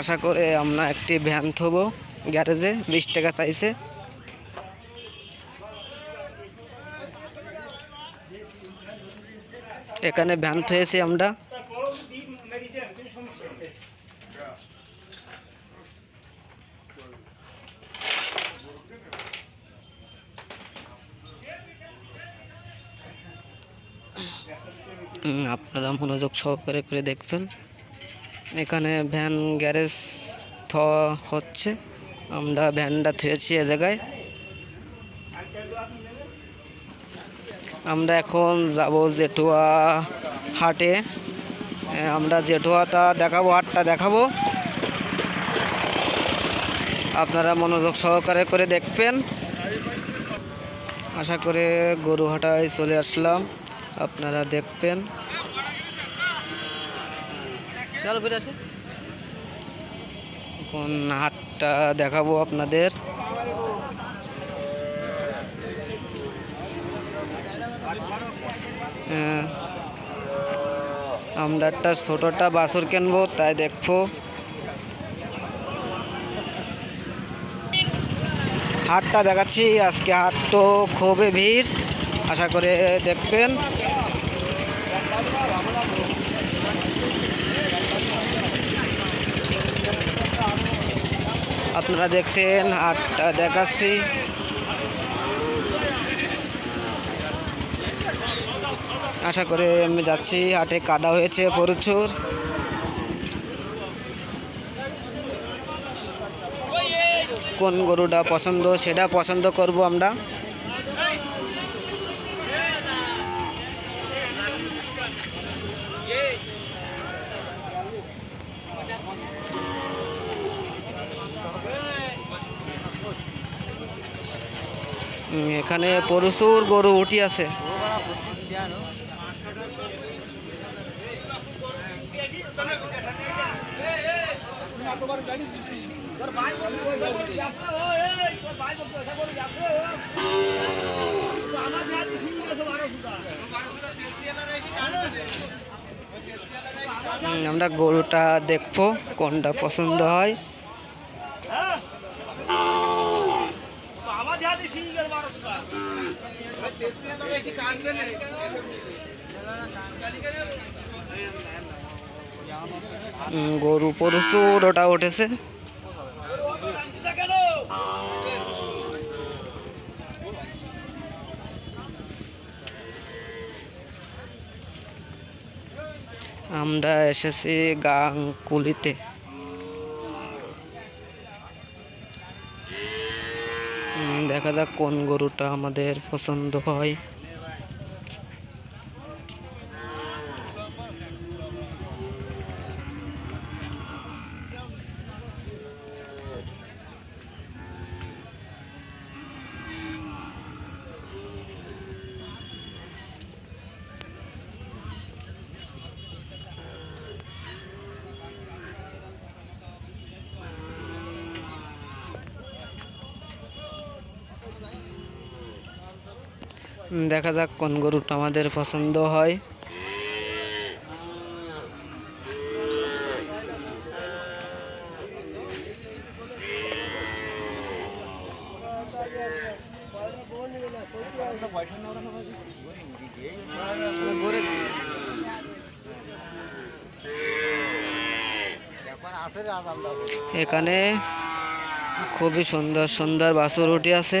আশা করে আমরা একটি ভ্যান থবো গ্যারেজে, বিশ টাকা চাইছে। এখানে ভ্যান থয়েছি আমরা। আপনারা মনোযোগ সহকারে করে দেখবেন। এখানে ভ্যান, গ্যারেজ, থ হচ্ছে। আমরা ভ্যানটা থুয়েছি এ জায়গায়। আমরা এখন যাব জেঠুয়া হাটে। আমরা জেঠুয়াটা দেখাবো, হাটটা দেখাবো। আপনারা মনোযোগ সহকারে করে দেখবেন। আশা করে গরু হাটায় চলে আসলাম, আপনারা দেখবেন। চল ঘুরে আসি। এখন হাটটা দেখাবো আপনাদের। হ্যাঁ, আমরা একটা ছোটোটা বাছুর কিনবো তাই দেখব। হাটটা দেখাচ্ছি আজকে হাট তো খুবই ভিড় আশা করে দেখবেন। আপনারা দেখছেন হাটটা দেখাচ্ছি। আশা করে আমি যাচ্ছি, হাটে কাদা হয়েছে প্রচুর। কোন গরুটা পছন্দ, সেটা পছন্দ করব আমরা। এখানে প্রচুর গরু উঠি আছে। আমরা গরুটা দেখব কোনটা পছন্দ হয়। গরু প্রচুর ওটা উঠেছে। আমরা এসেছি গাংকুলিতে দেখা যাক কোন গরুটা আমাদের পছন্দ হয়। দেখা যাক কোন গরুটা আমাদের পছন্দ হয়। এখানে খুবই সুন্দর সুন্দর বাছুর উঠে আছে।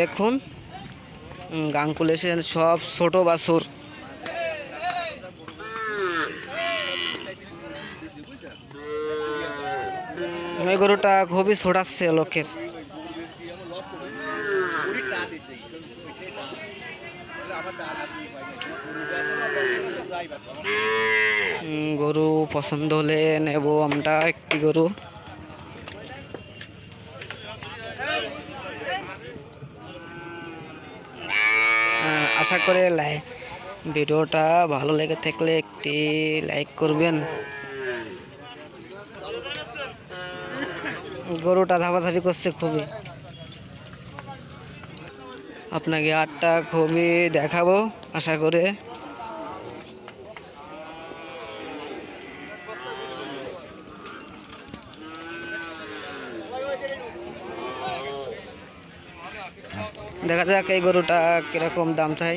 দেখুন। গাঙ্কুলেশন সব ছোট বাসুর ওই গরুটা খুবই ছোটাচ্ছে লোকের। গরু পছন্দ হলে নেব আমরা একটি গরু। আশা করে লাই ভিডিওটা ভালো লেগে থাকলে একটি লাইক করবেন। গরুটা ধাপাধাপি করছে খুবই। আপনাকে আটটা খুবই দেখাবো, আশা করে। দেখা যাক এই গরুটা কীরকম দাম চাই।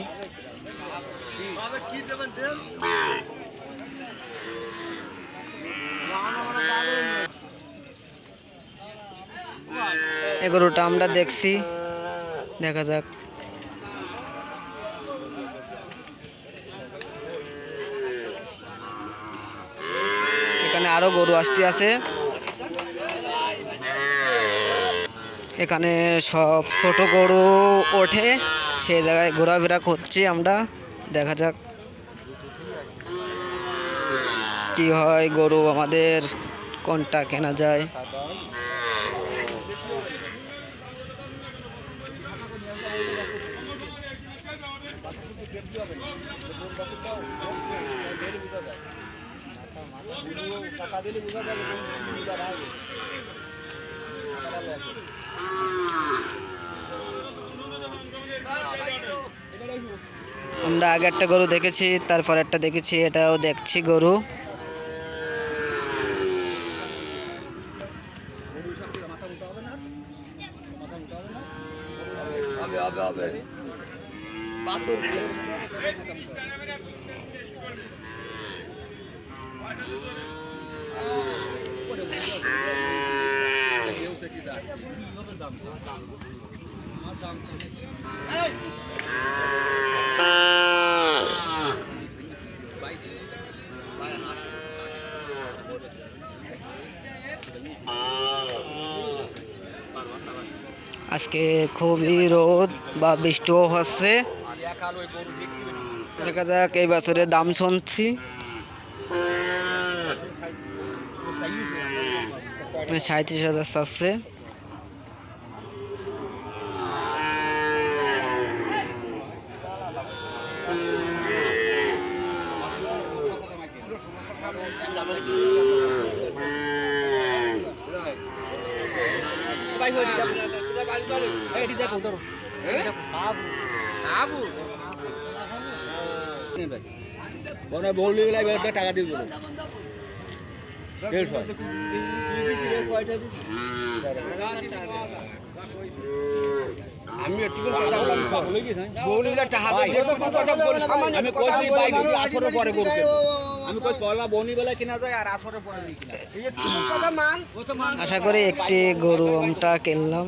এই গরুটা আমরা দেখছি। দেখা যাক। এখানে আরও গরু আসতে আছে। এখানে সব ছোট গরু ওঠে, সেই জায়গায় ঘোরাফেরা করছি আমরা। দেখা যাক কি হয়, গরু আমাদের কোনটা কেনা যায় টাকা দিলে বোঝা যাবে কোন সুবিধা হবে আমরা আগে একটা গরু দেখেছি তারপর একটা দেখেছি এটাও দেখছি গরু। গরু সব থেকে মাথা উঠা হবে না মাথা উঠা হবে না হবে হবে হবে বাসুর করে বোঝা যাবে কেউ সে কি যায় কত দাম আমার দাম বাইক আজকে খুবই রোদ, বা বৃষ্টিও হচ্ছে। দেখা যাক, এই বছরের দাম শুনছি। সাঁত্রিশ হাজার চাচ্ছে এটি দেখো ধরো গেলে এবার টাকা দিয়ে দেবো। দেড়শো। আমি আমি কইছি বাইক আসরের পরে আমি কইছি পয়লা বনি বেলা কিনা যায় আর আসরের পরে কিনা আশা করি একটি গরু আমরা কিনলাম।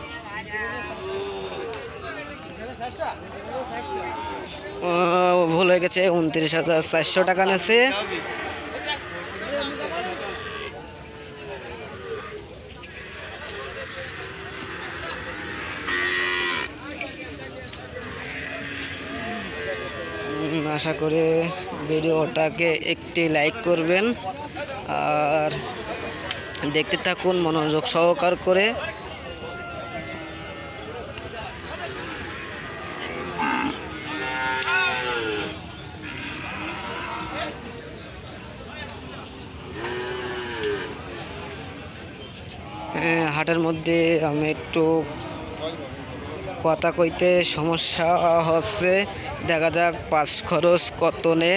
ভুল হয়ে গেছে, উনত্রিশ হাজার চারশো টাকা নেছে আশা করে ভিডিওটাকে একটি লাইক করবেন, আর দেখতে থাকুন, মনোযোগ সহকার করে হ্যাঁ, হাটের মধ্যে আমি একটু কথা কইতে সমস্যা হচ্ছে। দেখা যাক পাঁচ খরচ কত নে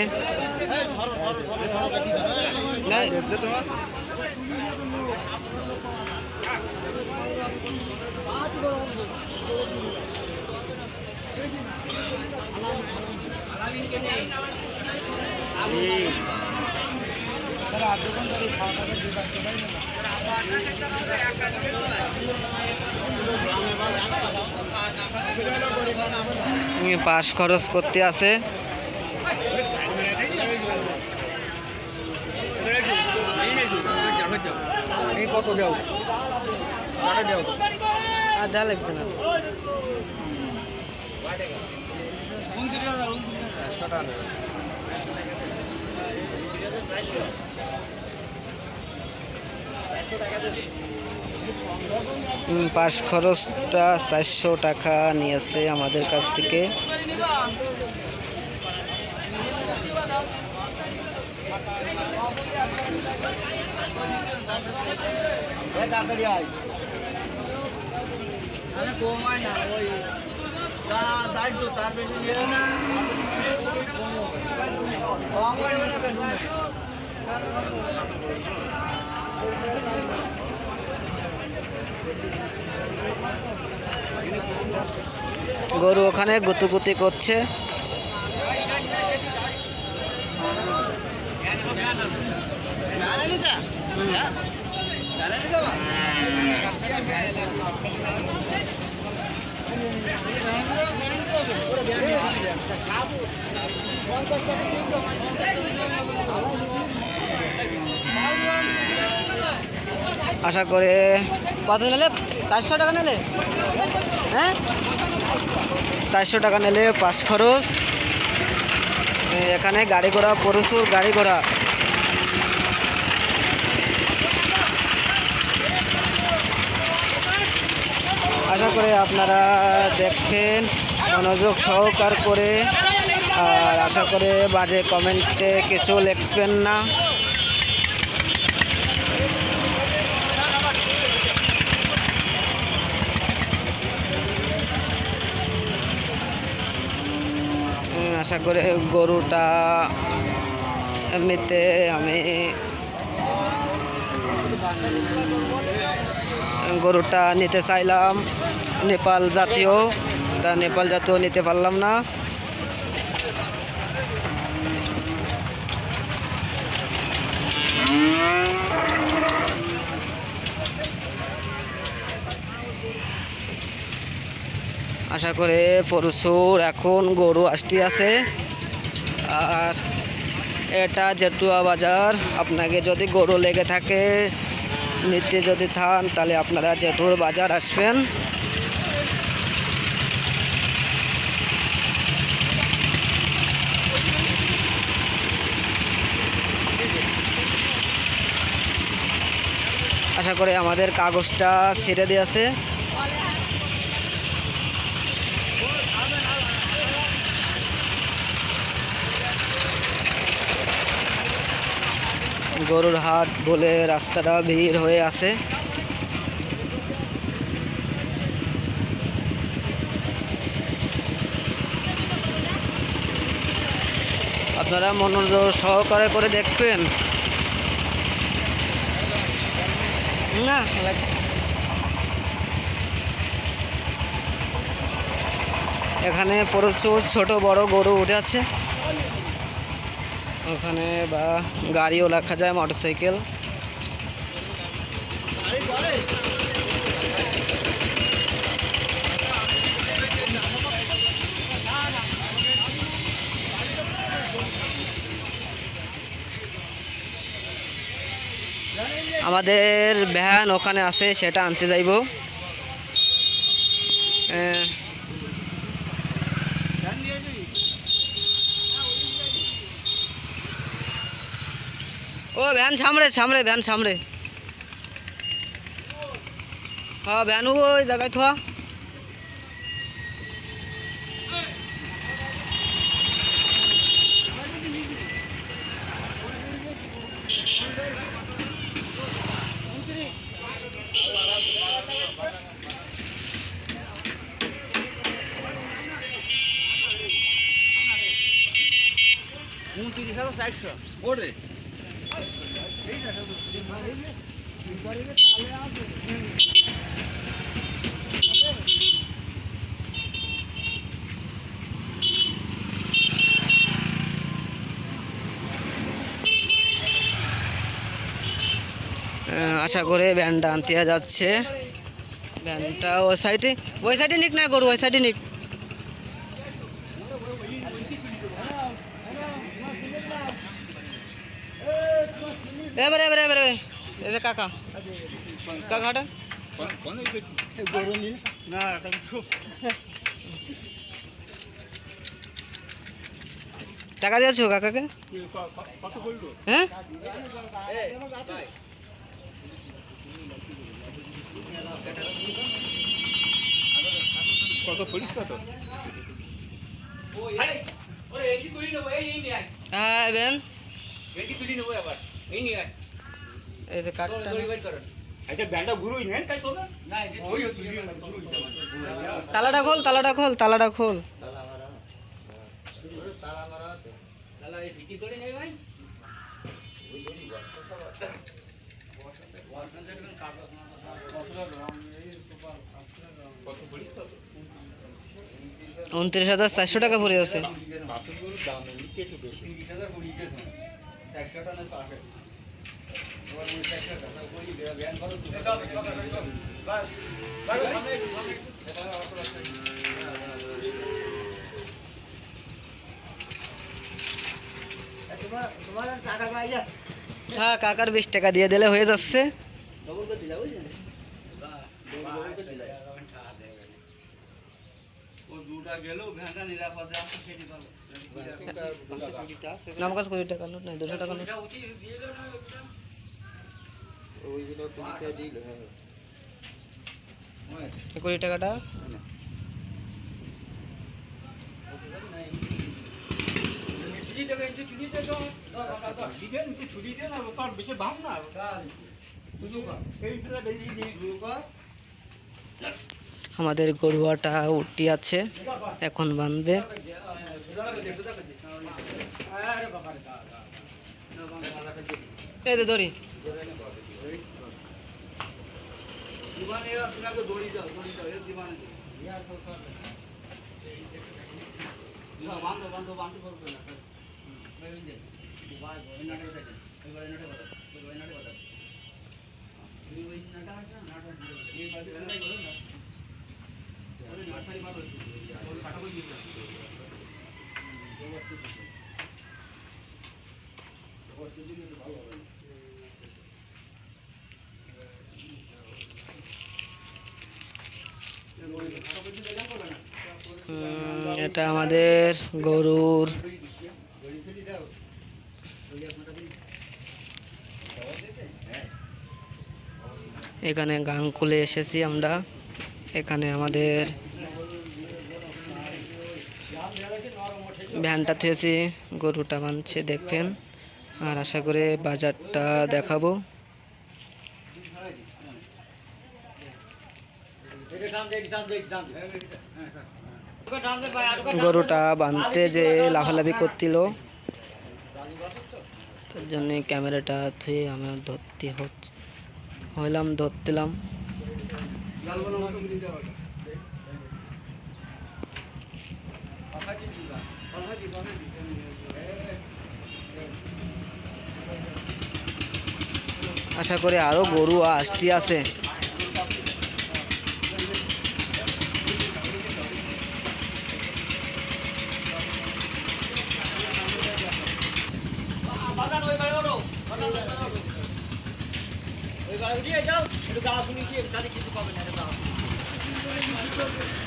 পাশ খরচ করতে আছে। কত দেও? দেও। আর দেওয়া লাগবে না। উম, পাশ খরচটা চারশো টাকা নিয়েছে আমাদের কাছ থেকে। না। গরু ওখানে গুতুগুতি করছে। আশা করে কত নিলে? চারশো টাকা নিলে? হ্যাঁ? চারশো টাকা নিলে পাঁচ খরচ। এখানে গাড়ি ঘোড়া, প্রচুর গাড়ি ঘোড়া। আশা করে আপনারা দেখেন, মনোযোগ সহকার করে। আর আশা করে বাজে কমেন্টে কিছু লিখবেন না। আশা করে গরুটা এমনিতে আমি গরুটা নিতে চাইলাম। নেপাল জাতীয়। তা নেপাল জাতীয় নিতে পারলাম না। আশা করে প্রচুর এখন গরু আসতে আছে। আর এটা জেটুয়া বাজার। আপনাকে যদি গরু লেগে থাকে, নিতে যদি থান, তাহলে আপনারা জেঠুর বাজার আসবেন। আশা করে আমাদের কাগজটা ছেড়ে দিয়েছে। গরুর হাট বলে রাস্তাটা ভিড় হয়ে আছে। আপনারা মনোযোগ সহকারে করে দেখবেন। না এখানে প্রচুর ছোট বড় গরু উঠে আছে। ওখানে বা গাড়িও রাখা যায় মোটরসাইকেল। আমাদের ভ্যান ওখানে আছে সেটা আনতে যাইব। ভ্যান সামরে সামরে ভ্যান সামরে। হ্যাঁ ভ্যান ওই জায়গায় থোয়া। ওরে আহ, আশা করে ভ্যানটা আনতে যাচ্ছে। ভ্যানটা ওই সাইডে ওই সাইডে নিক না গরু, ওই সাইডে নিক। এবারে এবারে এবারে এই যে কাকা কাকা হাঁটা টাকা দিয়েছ কাকাকে হ্যাঁ কত পুলিশ কত হ্যাঁ বেন তুলি নেব আবার এই যে আচ্ছা ব্যান্ডটা ঘুরুই নেন তাই তো না? ওই তুলি তালাটা খোল তালাটা খোল তালাটা খোল। তাহলে এই ভিটি ধরে নেই ভাই। কত পুলিশ কত উনত্রিশ হাজার চারশো টাকা পড়ে আছে। হ্যাঁ কাকার বিশ টাকা দিয়ে দিলে হয়ে যাচ্ছে। আমার কাছে কুড়ি টাকা নোট নাই দুশো টাকা নোট কুড়ি টাকাটা বেশি ভাব না এইগুলো বেশি দিয়ে আমাদের গরুয়াটা উঠতি আছে এখন বাঁধবে এই দড়ি। দিবানে আপনাকে দড়ি দাও দড়ি দাও এর দিবানে বান্ধব বান্ধব বান্ধব করবে না উম, এটা আমাদের গরুর। এখানে গাংকুলে এসেছি আমরা। এখানে আমাদের ভ্যানটা থুয়েছি গরুটা বাঁধছে, দেখবেন। আর আশা করে বাজারটা দেখাবো। গরুটা বাঁধতে যে লাফালাফি করছিল তার জন্য ক্যামেরাটা থুয়ে আমার ধরতে হইলাম, ধরতেলাম। আশা করি আরও গরু আসটি আছে।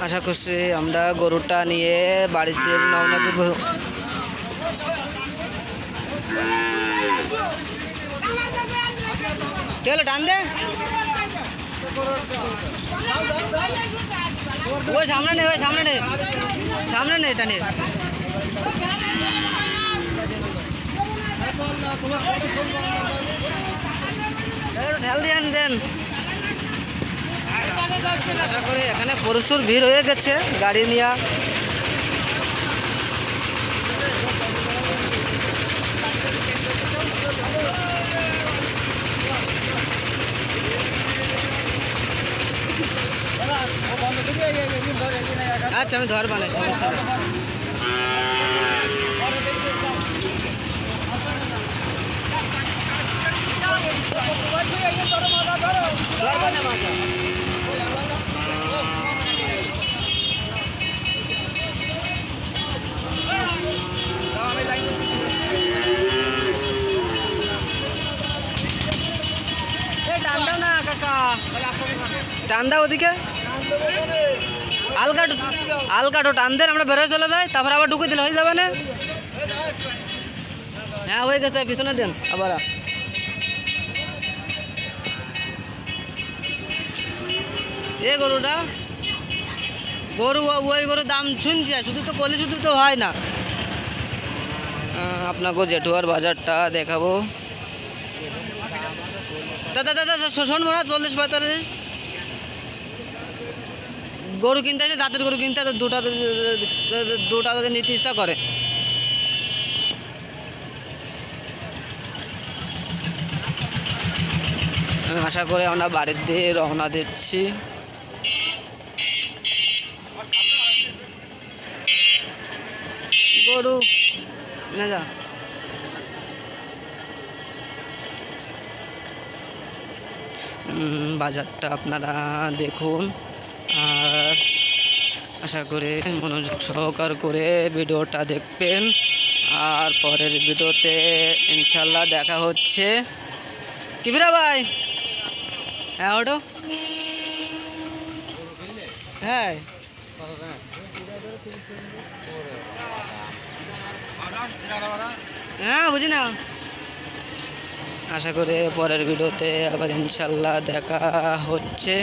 আশা করছি আমরা গরুটা নিয়ে বাড়িতে রওনা দেব। হলো, টান দে? ওই সামনে নে, ওই সামনে নে। সামনে নে এটা নে ঢাল দিয়ে দেন। এখানে প্রচুর ভিড় হয়ে গেছে গাড়ি নিয়ে। আচ্ছা আমি ধর বানাই সমস্যা নেই। টান দাও না, কাকা? টান ওদিকে? আলকাটো আলকাটো টান আমরা বেরোয় চলে যাই, তারপর আবার ঢুকে দিলে, হয়ে যাবে না? হ্যাঁ হয়ে গেছে পিছনে দেন, আবার এ গরুটা, গরু, ওই গরুর দাম শুনছি, শুধু তো কলি, শুধু তো হয় না। আপনাকে জেঠুয়ার বাজারটা দেখাবো। দাদা দাদা শোষণ মনে চল্লিশ পঁয়তাল্লিশ। গরু কিনতে আসে দাঁতের গরু কিনতে তো দুটা দুটা তাদের নিতে ইচ্ছা করে। আশা করে আমরা বাড়ির দিয়ে রওনা দিচ্ছি। গরু, না যা। বাজারটা আপনারা দেখুন। আর আশা করে মনোযোগ সহকার করে ভিডিওটা দেখবেন। আর পরের ভিডিওতে ইনশাল্লাহ দেখা হচ্ছে। কি ফিরা ভাই? হ্যাঁ ওটো হ্যাঁ। হ্যাঁ বুঝি না। আশা করে পরের ভিডিওতে আবার ইনশাল্লাহ দেখা হচ্ছে।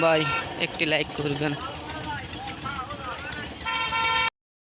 বাই একটি লাইক করবেন।